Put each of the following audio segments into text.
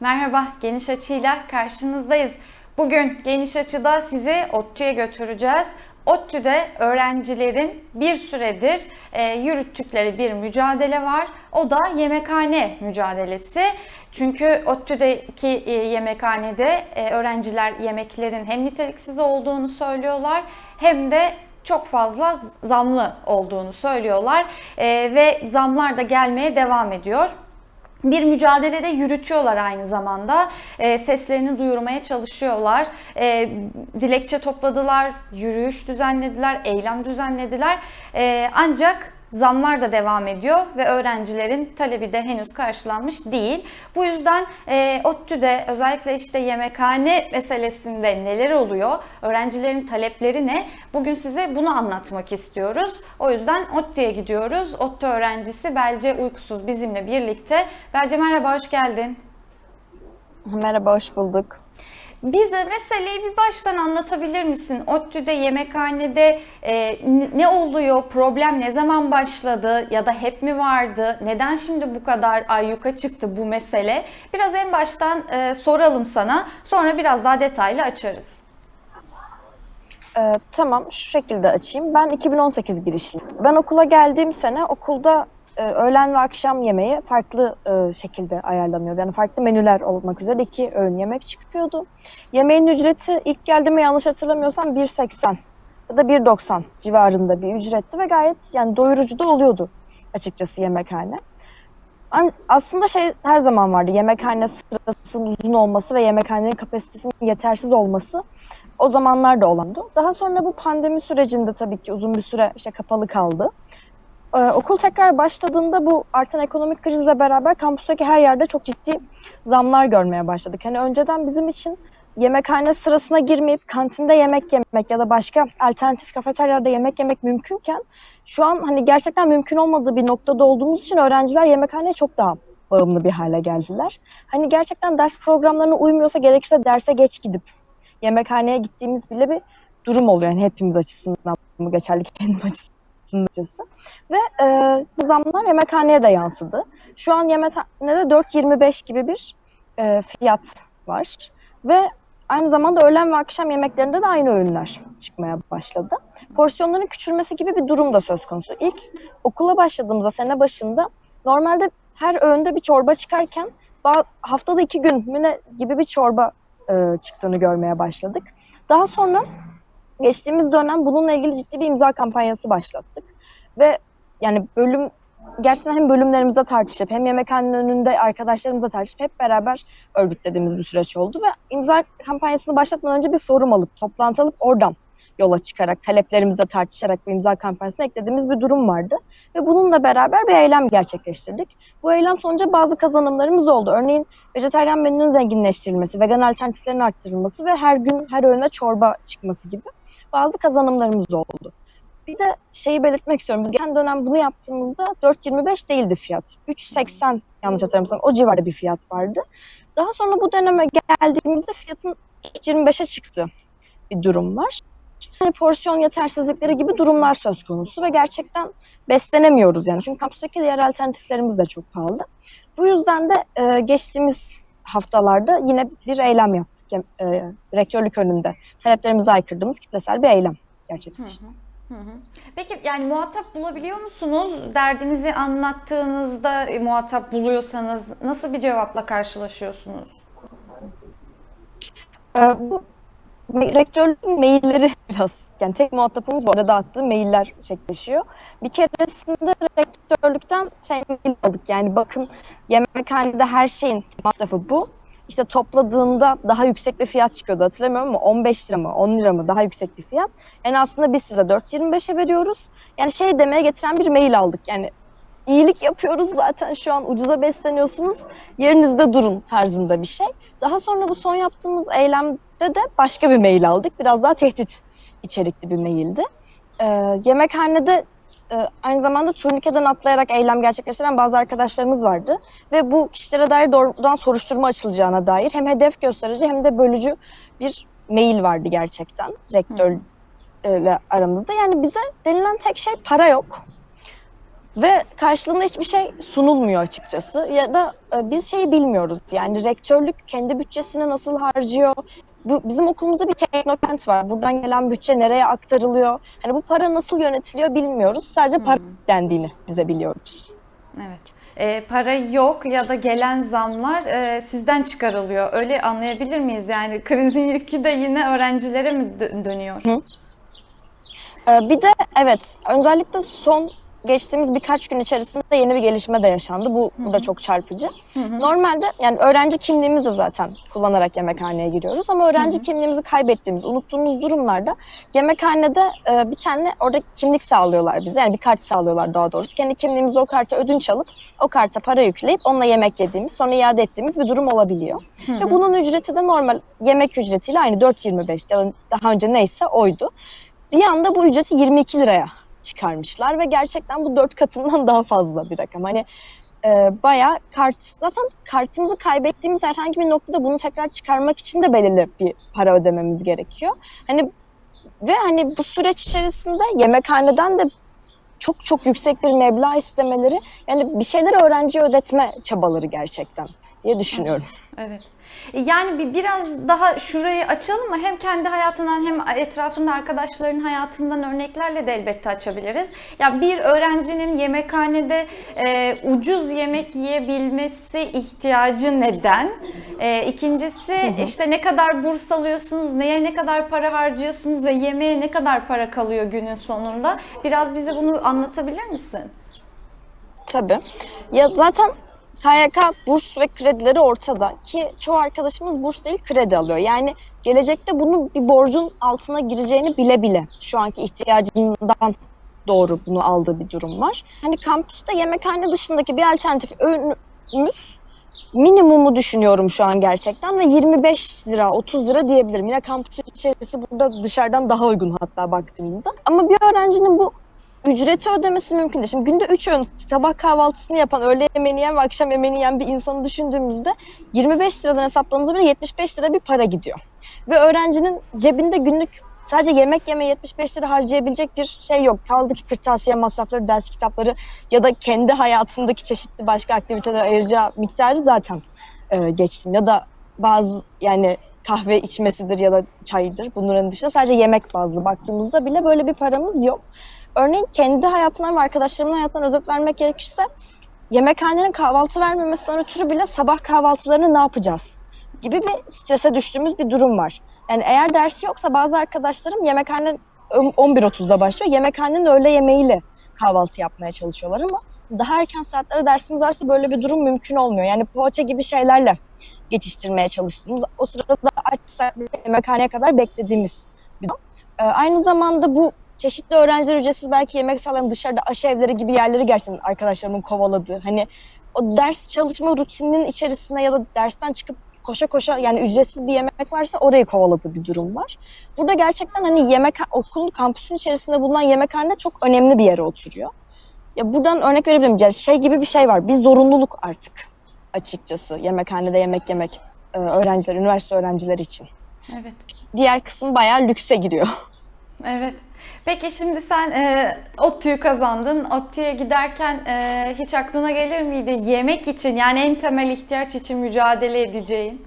Merhaba, Geniş Açı'yla karşınızdayız. Bugün Geniş Açı'da sizi ODTÜ'ye götüreceğiz. ODTÜ'de öğrencilerin bir süredir e, yürüttükleri bir mücadele var. O da yemekhane mücadelesi. Çünkü ODTÜ'deki e, yemekhanede e, öğrenciler yemeklerin hem niteliksiz olduğunu söylüyorlar hem de çok fazla zamlı olduğunu söylüyorlar E, ve zamlar da gelmeye devam ediyor bir mücadelede yürütüyorlar aynı zamanda. E, seslerini duyurmaya çalışıyorlar. E, dilekçe topladılar, yürüyüş düzenlediler, eylem düzenlediler. E, ancak zamlar da devam ediyor ve öğrencilerin talebi de henüz karşılanmış değil. Bu yüzden e, ODTÜ'de özellikle işte yemekhane meselesinde neler oluyor, öğrencilerin talepleri ne? Bugün size bunu anlatmak istiyoruz. O yüzden ODTÜ'ye gidiyoruz. ODTÜ öğrencisi Belce Uykusuz bizimle birlikte. Belce merhaba, hoş geldin. Merhaba, hoş bulduk. Bize meseleyi bir baştan anlatabilir misin? ODTÜ'de, yemekhanede e, ne oluyor, problem ne zaman başladı ya da hep mi vardı? Neden şimdi bu kadar ayyuka çıktı bu mesele? Biraz en baştan e, soralım sana, sonra biraz daha detaylı açarız. Ee, tamam, şu şekilde açayım. Ben 2018 girişliyim. Ben okula geldiğim sene okulda e, öğlen ve akşam yemeği farklı e, şekilde ayarlanıyordu. Yani farklı menüler olmak üzere iki öğün yemek çıkıyordu. Yemeğin ücreti ilk geldiğimde yanlış hatırlamıyorsam 1.80 ya da 1.90 civarında bir ücretti ve gayet yani doyurucu da oluyordu açıkçası yemekhane. An- Aslında şey her zaman vardı. Yemekhane sırasının uzun olması ve yemekhanenin kapasitesinin yetersiz olması o zamanlar da olandı. Daha sonra bu pandemi sürecinde tabii ki uzun bir süre işte kapalı kaldı. Ee, okul tekrar başladığında bu artan ekonomik krizle beraber kampüsteki her yerde çok ciddi zamlar görmeye başladık. Hani önceden bizim için yemekhane sırasına girmeyip kantinde yemek yemek ya da başka alternatif kafeteryalarda yemek yemek mümkünken şu an hani gerçekten mümkün olmadığı bir noktada olduğumuz için öğrenciler yemekhaneye çok daha bağımlı bir hale geldiler. Hani gerçekten ders programlarına uymuyorsa gerekirse derse geç gidip yemekhaneye gittiğimiz bile bir durum oluyor. Yani hepimiz açısından bu geçerli kendim açısından açısı. Ve e, zamlar yemekhaneye de yansıdı. Şu an yemekhanede 4.25 gibi bir e, fiyat var. Ve aynı zamanda öğlen ve akşam yemeklerinde de aynı öğünler çıkmaya başladı. Porsiyonların küçülmesi gibi bir durum da söz konusu. İlk okula başladığımızda sene başında normalde her öğünde bir çorba çıkarken haftada iki gün mü ne gibi bir çorba e, çıktığını görmeye başladık. Daha sonra geçtiğimiz dönem bununla ilgili ciddi bir imza kampanyası başlattık. Ve yani bölüm gerçekten hem bölümlerimizde tartışıp hem yemekhanenin önünde arkadaşlarımızla tartışıp hep beraber örgütlediğimiz bir süreç oldu ve imza kampanyasını başlatmadan önce bir forum alıp toplantı alıp oradan yola çıkarak taleplerimizle tartışarak bu imza kampanyasına eklediğimiz bir durum vardı ve bununla beraber bir eylem gerçekleştirdik. Bu eylem sonucu bazı kazanımlarımız oldu. Örneğin vejetaryen menünün zenginleştirilmesi, vegan alternatiflerin arttırılması ve her gün her öğüne çorba çıkması gibi bazı kazanımlarımız oldu. Bir de şeyi belirtmek istiyorum. Biz geçen dönem bunu yaptığımızda 4.25 değildi fiyat. 3.80 yanlış hatırlamıyorsam o civarda bir fiyat vardı. Daha sonra bu döneme geldiğimizde fiyatın 25'e çıktı bir durum var. Yani porsiyon yetersizlikleri gibi durumlar söz konusu ve gerçekten beslenemiyoruz yani. Çünkü kampüsteki diğer alternatiflerimiz de çok pahalı. Bu yüzden de e, geçtiğimiz haftalarda yine bir eylem yaptık. Yani, e, rektörlük önünde taleplerimize aykırdığımız kitlesel bir eylem gerçekleşti. Hı hı. Peki yani muhatap bulabiliyor musunuz? Derdinizi anlattığınızda e, muhatap buluyorsanız nasıl bir cevapla karşılaşıyorsunuz? Ee, bu rektörlüğün mailleri biraz yani tek muhatapımız bu arada dağıttığı mailler şekleşiyor. Bir keresinde rektörlükten şey mail aldık yani bakın yemekhanede her şeyin masrafı bu. İşte topladığında daha yüksek bir fiyat çıkıyordu hatırlamıyorum ama 15 lira mı 10 lira mı daha yüksek bir fiyat. Yani aslında biz size 4.25'e veriyoruz. Yani şey demeye getiren bir mail aldık yani iyilik yapıyoruz zaten şu an ucuza besleniyorsunuz yerinizde durun tarzında bir şey. Daha sonra bu son yaptığımız eylemde de başka bir mail aldık. Biraz daha tehdit içerikli bir maildi. Ee, yemekhanede e, aynı zamanda turnikeden atlayarak eylem gerçekleştiren bazı arkadaşlarımız vardı. Ve bu kişilere dair doğrudan soruşturma açılacağına dair hem hedef gösterici hem de bölücü bir mail vardı gerçekten rektörle aramızda. Yani bize denilen tek şey para yok. Ve karşılığında hiçbir şey sunulmuyor açıkçası. Ya da e, biz şeyi bilmiyoruz. Yani rektörlük kendi bütçesini nasıl harcıyor? Bu, bizim okulumuzda bir teknokent var. Buradan gelen bütçe nereye aktarılıyor? Hani bu para nasıl yönetiliyor bilmiyoruz. Sadece para dendiğini bize biliyoruz. Evet. E, para yok ya da gelen zamlar e, sizden çıkarılıyor. Öyle anlayabilir miyiz? Yani krizin yükü de yine öğrencilere mi dö- dönüyor? Ee, bir de evet özellikle son geçtiğimiz birkaç gün içerisinde yeni bir gelişme de yaşandı. Bu, bu da çok çarpıcı. Normalde yani öğrenci kimliğimizi zaten kullanarak yemekhaneye giriyoruz ama öğrenci kimliğimizi kaybettiğimiz, unuttuğumuz durumlarda yemekhanede e, bir tane orada kimlik sağlıyorlar bize. Yani bir kart sağlıyorlar daha doğrusu. Kendi kimliğimizi o karta ödünç alıp o karta para yükleyip onunla yemek yediğimiz, sonra iade ettiğimiz bir durum olabiliyor. Ve bunun ücreti de normal yemek ücretiyle aynı 4.25 ya da daha önce neyse oydu. Bir anda bu ücreti 22 liraya çıkarmışlar ve gerçekten bu dört katından daha fazla bir rakam. Hani e, bayağı kart zaten kartımızı kaybettiğimiz herhangi bir noktada bunu tekrar çıkarmak için de belirli bir para ödememiz gerekiyor. Hani ve hani bu süreç içerisinde yemekhaneden de çok çok yüksek bir meblağ istemeleri yani bir şeyler öğrenciye ödetme çabaları gerçekten diye düşünüyorum. Evet. Yani bir biraz daha şurayı açalım mı? Hem kendi hayatından hem etrafında arkadaşların hayatından örneklerle de elbette açabiliriz. Ya bir öğrencinin yemekhanede e, ucuz yemek yiyebilmesi ihtiyacı neden? E, ikincisi işte ne kadar burs alıyorsunuz, neye ne kadar para harcıyorsunuz ve yemeğe ne kadar para kalıyor günün sonunda? Biraz bize bunu anlatabilir misin? Tabii. Ya zaten KYK burs ve kredileri ortada ki çoğu arkadaşımız burs değil kredi alıyor. Yani gelecekte bunu bir borcun altına gireceğini bile bile şu anki ihtiyacından doğru bunu aldığı bir durum var. Hani kampüste yemekhane dışındaki bir alternatif öğünümüz minimumu düşünüyorum şu an gerçekten ve 25 lira 30 lira diyebilirim. Yine kampüs içerisi burada dışarıdan daha uygun hatta baktığımızda. Ama bir öğrencinin bu ücreti ödemesi mümkün değil. Şimdi günde 3 öğün sabah kahvaltısını yapan, öğle yemeğini yiyen ve akşam yemeğini yiyen bir insanı düşündüğümüzde 25 liradan hesapladığımızda bile 75 lira bir para gidiyor. Ve öğrencinin cebinde günlük sadece yemek yemeye 75 lira harcayabilecek bir şey yok. Kaldı ki kırtasiye masrafları, ders kitapları ya da kendi hayatındaki çeşitli başka aktivitelere ayıracağı miktarı zaten e, geçtim. Ya da bazı yani kahve içmesidir ya da çaydır. Bunların dışında sadece yemek bazlı baktığımızda bile böyle bir paramız yok. Örneğin kendi hayatımdan ve arkadaşlarımın hayatından özet vermek gerekirse yemekhanenin kahvaltı vermemesinden ötürü bile sabah kahvaltılarını ne yapacağız gibi bir strese düştüğümüz bir durum var. Yani eğer dersi yoksa bazı arkadaşlarım yemekhane 11.30'da başlıyor. Yemekhanenin öğle yemeğiyle kahvaltı yapmaya çalışıyorlar ama daha erken saatlerde dersimiz varsa böyle bir durum mümkün olmuyor. Yani poğaça gibi şeylerle geçiştirmeye çalıştığımız, o sırada açsak yemekhaneye kadar beklediğimiz bir durum. Ee, aynı zamanda bu çeşitli öğrenciler ücretsiz belki yemek sağlayan dışarıda aşı evleri gibi yerleri gerçekten arkadaşlarımın kovaladığı. Hani o ders çalışma rutininin içerisinde ya da dersten çıkıp koşa koşa yani ücretsiz bir yemek varsa orayı kovaladığı bir durum var. Burada gerçekten hani yemek okulun kampüsün içerisinde bulunan yemekhane çok önemli bir yere oturuyor. Ya buradan örnek verebilirim. Yani şey gibi bir şey var. Bir zorunluluk artık açıkçası yemekhanede yemek yemek e, öğrenciler, üniversite öğrencileri için. Evet. Diğer kısım bayağı lükse giriyor. Evet. Peki şimdi sen e, ODTÜ'yü kazandın. ODTÜ'ye giderken e, hiç aklına gelir miydi yemek için yani en temel ihtiyaç için mücadele edeceğin?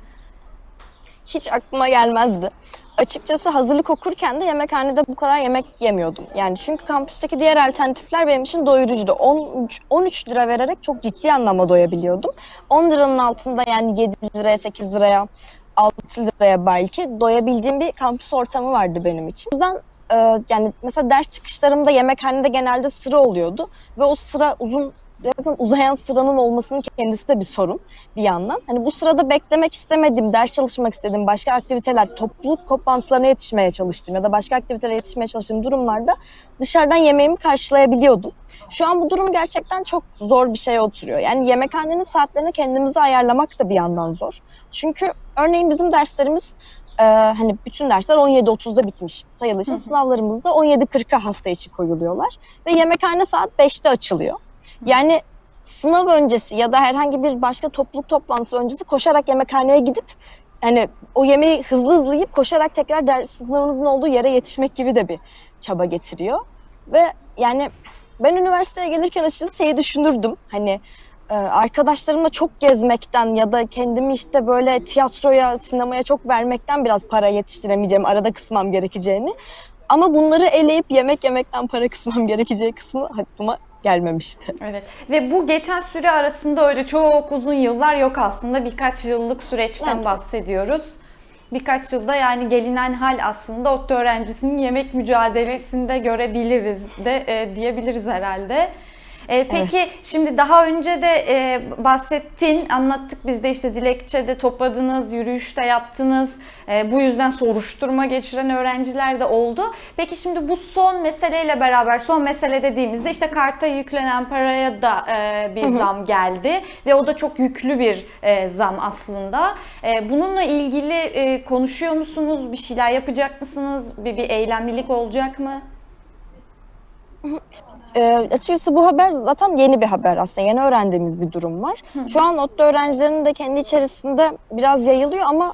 Hiç aklıma gelmezdi. Açıkçası hazırlık okurken de yemekhanede bu kadar yemek yemiyordum. Yani çünkü kampüsteki diğer alternatifler benim için doyurucuydu. 13, 13 lira vererek çok ciddi anlamda doyabiliyordum. 10 liranın altında yani 7 liraya, 8 liraya, 6 liraya belki doyabildiğim bir kampüs ortamı vardı benim için. O yüzden e, yani mesela ders çıkışlarımda yemekhanede genelde sıra oluyordu ve o sıra uzun zaten uzayan sıranın olmasının kendisi de bir sorun bir yandan. Hani bu sırada beklemek istemedim, ders çalışmak istedim, başka aktiviteler, topluluk toplantılarına yetişmeye çalıştım ya da başka aktivitelere yetişmeye çalıştığım durumlarda dışarıdan yemeğimi karşılayabiliyordum. Şu an bu durum gerçekten çok zor bir şeye oturuyor. Yani yemekhanenin saatlerini kendimize ayarlamak da bir yandan zor. Çünkü örneğin bizim derslerimiz ee, hani bütün dersler 17.30'da bitmiş sayılı için sınavlarımız da 17.40'a hafta içi koyuluyorlar ve yemekhane saat 5'te açılıyor. Yani sınav öncesi ya da herhangi bir başka topluluk toplantısı öncesi koşarak yemekhaneye gidip hani o yemeği hızlı hızlı yiyip koşarak tekrar ders sınavınızın olduğu yere yetişmek gibi de bir çaba getiriyor. Ve yani Ben üniversiteye gelirken açıkçası şeyi düşünürdüm. Hani e, arkadaşlarımla çok gezmekten ya da kendimi işte böyle tiyatroya, sinemaya çok vermekten biraz para yetiştiremeyeceğim, arada kısmam gerekeceğini. Ama bunları eleyip yemek yemekten para kısmam gerekeceği kısmı aklıma gelmemişti. Evet. Ve bu geçen süre arasında öyle çok uzun yıllar yok aslında. Birkaç yıllık süreçten Evet. bahsediyoruz. Birkaç yılda yani gelinen hal aslında ODTÜ öğrencisinin yemek mücadelesinde görebiliriz de e, diyebiliriz herhalde. E, peki şimdi daha önce de e, bahsettin, anlattık biz de işte dilekçede topladınız, yürüyüşte yaptınız. E, bu yüzden soruşturma geçiren öğrenciler de oldu. Peki şimdi bu son meseleyle beraber, son mesele dediğimizde işte karta yüklenen paraya da e, bir zam geldi ve o da çok yüklü bir e, zam aslında. E, bununla ilgili e, konuşuyor musunuz? Bir şeyler yapacak mısınız? Bir, bir eylemlilik olacak mı? Ee, açıkçası bu haber zaten yeni bir haber aslında. Yeni öğrendiğimiz bir durum var. Şu an ODTÜ öğrencilerinin de kendi içerisinde biraz yayılıyor ama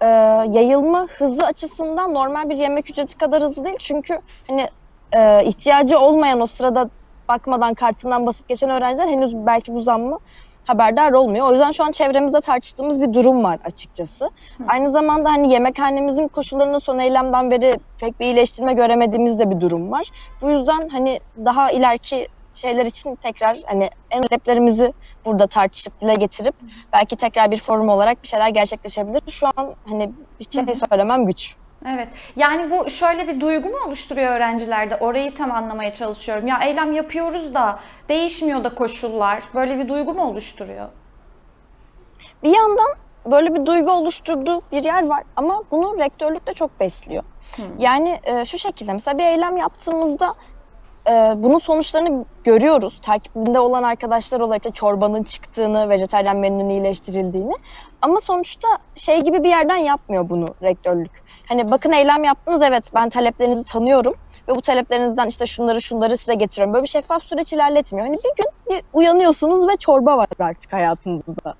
e, yayılma hızı açısından normal bir yemek ücreti kadar hızlı değil. Çünkü hani e, ihtiyacı olmayan o sırada bakmadan kartından basıp geçen öğrenciler henüz belki bu zammı haberdar olmuyor. O yüzden şu an çevremizde tartıştığımız bir durum var açıkçası. Aynı zamanda hani yemekhanemizin koşullarını son eylemden beri pek bir iyileştirme göremediğimiz de bir durum var. Bu yüzden hani daha ileriki şeyler için tekrar hani en taleplerimizi burada tartışıp dile getirip belki tekrar bir forum olarak bir şeyler gerçekleşebilir. Şu an hani bir şey söylemem güç. Evet. Yani bu şöyle bir duygu mu oluşturuyor öğrencilerde? Orayı tam anlamaya çalışıyorum. Ya eylem yapıyoruz da değişmiyor da koşullar. Böyle bir duygu mu oluşturuyor? Bir yandan böyle bir duygu oluşturduğu bir yer var ama bunu rektörlük de çok besliyor. Yani e, şu şekilde mesela bir eylem yaptığımızda e, bunun sonuçlarını görüyoruz. Takibinde olan arkadaşlar olarak da çorbanın çıktığını, vejetaryen menünün iyileştirildiğini. Ama sonuçta şey gibi bir yerden yapmıyor bunu rektörlük. Hani bakın eylem yaptınız evet ben taleplerinizi tanıyorum ve bu taleplerinizden işte şunları şunları size getiriyorum. Böyle bir şeffaf süreç ilerletmiyor. Hani bir gün bir uyanıyorsunuz ve çorba var artık hayatınızda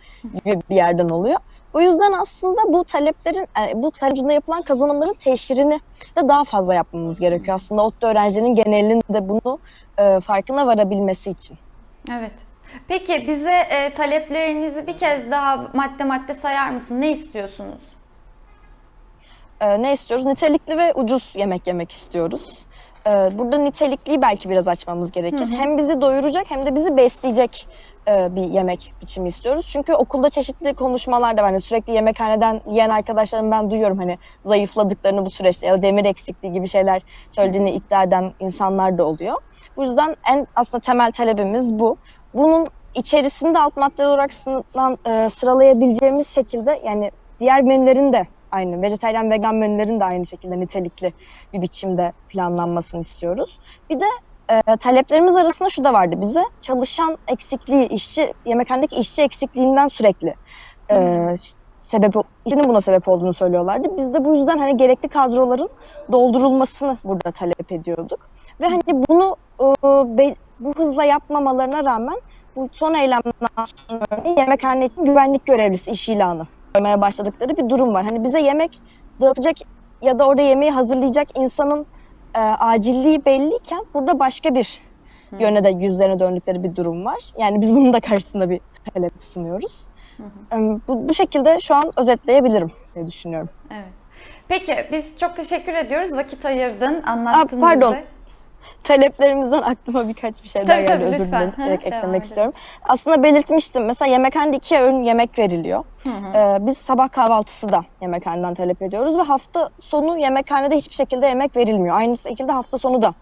gibi bir yerden oluyor. O yüzden aslında bu taleplerin, e, bu sonucunda yapılan kazanımların teşhirini de daha fazla yapmamız gerekiyor. Aslında ODTÜ öğrencilerinin genelinin de bunu e, farkına varabilmesi için. Evet. Peki bize e, taleplerinizi bir kez daha madde madde sayar mısın? Ne istiyorsunuz? E, ne istiyoruz? Nitelikli ve ucuz yemek yemek istiyoruz. E, burada nitelikliyi belki biraz açmamız gerekir. Hem bizi doyuracak hem de bizi besleyecek e, bir yemek biçimi istiyoruz. Çünkü okulda çeşitli konuşmalar da var. Hani sürekli yemekhaneden yiyen arkadaşlarım ben duyuyorum hani zayıfladıklarını bu süreçte ya da demir eksikliği gibi şeyler söylediğini iddia eden insanlar da oluyor. Bu yüzden en aslında temel talebimiz bu. Bunun içerisinde alt madde olarak e, sıralayabileceğimiz şekilde yani diğer menülerin de aynı, vejetaryen vegan menülerin de aynı şekilde nitelikli bir biçimde planlanmasını istiyoruz. Bir de e, taleplerimiz arasında şu da vardı bize. Çalışan eksikliği, işçi, yemekhanedeki işçi eksikliğinden sürekli e, sebep, işinin buna sebep olduğunu söylüyorlardı. Biz de bu yüzden hani gerekli kadroların doldurulmasını burada talep ediyorduk. Ve hani bunu e, be- bu hızla yapmamalarına rağmen bu son eylemden sonra örneğin yemekhane için güvenlik görevlisi iş ilanı koymaya başladıkları bir durum var. Hani bize yemek dağıtacak ya da orada yemeği hazırlayacak insanın e, acilliği belliyken burada başka bir yöne de yüzlerine döndükleri bir durum var. Yani biz bunun da karşısında bir talep sunuyoruz. E, Bu, bu şekilde şu an özetleyebilirim diye düşünüyorum. Evet. Peki biz çok teşekkür ediyoruz. Vakit ayırdın, anlattın pardon. bize. Taleplerimizden aklıma birkaç bir şey daha Tabii, geldi. tabii, Özür lütfen. dilerim. Hı, Direkt eklemek edin. istiyorum. Aslında belirtmiştim. Mesela yemekhanede iki öğün yemek veriliyor. Ee, biz sabah kahvaltısı da yemekhaneden talep ediyoruz ve hafta sonu yemekhanede hiçbir şekilde yemek verilmiyor. Aynı şekilde hafta sonu da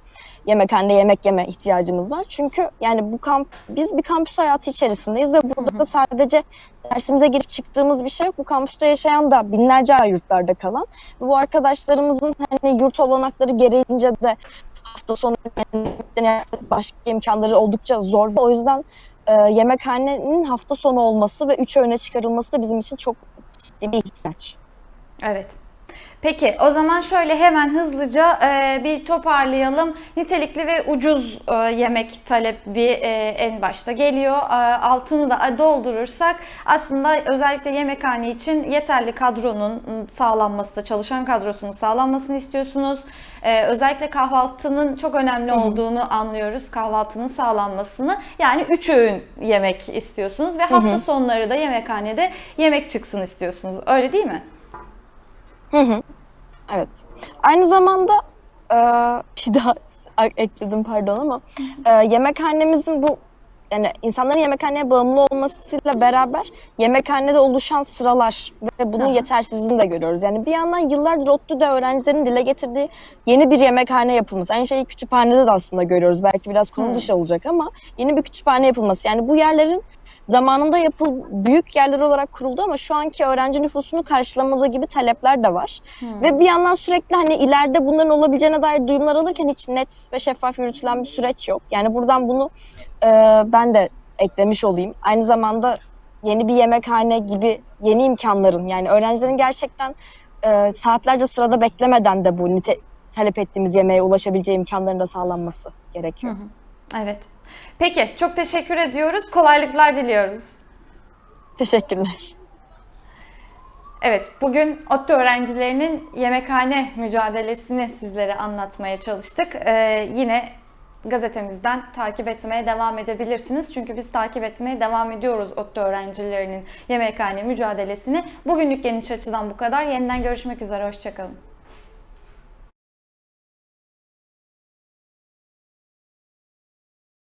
yemekhanede yemek yeme ihtiyacımız var. Çünkü yani bu kamp biz bir kampüs hayatı içerisindeyiz ve burada da sadece dersimize girip çıktığımız bir şey yok. Bu kampüste yaşayan da binlerce yurtlarda kalan ve bu arkadaşlarımızın hani yurt olanakları gereğince de hafta sonu başka imkanları oldukça zor. O yüzden e, yemekhanenin hafta sonu olması ve üç öğüne çıkarılması da bizim için çok ciddi bir ihtiyaç. Evet. Peki o zaman şöyle hemen hızlıca e, bir toparlayalım. Nitelikli ve ucuz e, yemek talebi e, en başta geliyor. E, altını da doldurursak aslında özellikle yemekhane için yeterli kadronun sağlanması, çalışan kadrosunun sağlanmasını istiyorsunuz. E, özellikle kahvaltının çok önemli olduğunu anlıyoruz. Kahvaltının sağlanmasını. Yani 3 öğün yemek istiyorsunuz ve hafta sonları da yemekhanede yemek çıksın istiyorsunuz. Öyle değil mi? Hı hı. Evet. Aynı zamanda e, bir daha ekledim pardon ama e, yemekhanemizin bu yani insanların yemekhaneye bağımlı olmasıyla beraber yemekhanede oluşan sıralar ve bunun Aha. yetersizliğini de görüyoruz. Yani bir yandan yıllardır ODTÜ'de öğrencilerin dile getirdiği yeni bir yemekhane yapılması. Aynı şeyi kütüphanede de aslında görüyoruz. Belki biraz konu dışı olacak ama yeni bir kütüphane yapılması. Yani bu yerlerin zamanında yapıl büyük yerler olarak kuruldu ama şu anki öğrenci nüfusunu karşılamadığı gibi talepler de var. Ve bir yandan sürekli hani ileride bunların olabileceğine dair duyumlar alırken hiç net ve şeffaf yürütülen bir süreç yok. Yani buradan bunu e, ben de eklemiş olayım. Aynı zamanda yeni bir yemekhane gibi yeni imkanların yani öğrencilerin gerçekten e, saatlerce sırada beklemeden de bu nite- talep ettiğimiz yemeğe ulaşabileceği imkanların da sağlanması gerekiyor. Evet. Peki çok teşekkür ediyoruz. Kolaylıklar diliyoruz. Teşekkürler. Evet, bugün ODTÜ öğrencilerinin yemekhane mücadelesini sizlere anlatmaya çalıştık. Ee, yine gazetemizden takip etmeye devam edebilirsiniz. Çünkü biz takip etmeye devam ediyoruz ODTÜ öğrencilerinin yemekhane mücadelesini. Bugünlük geniş açıdan bu kadar. Yeniden görüşmek üzere, hoşçakalın.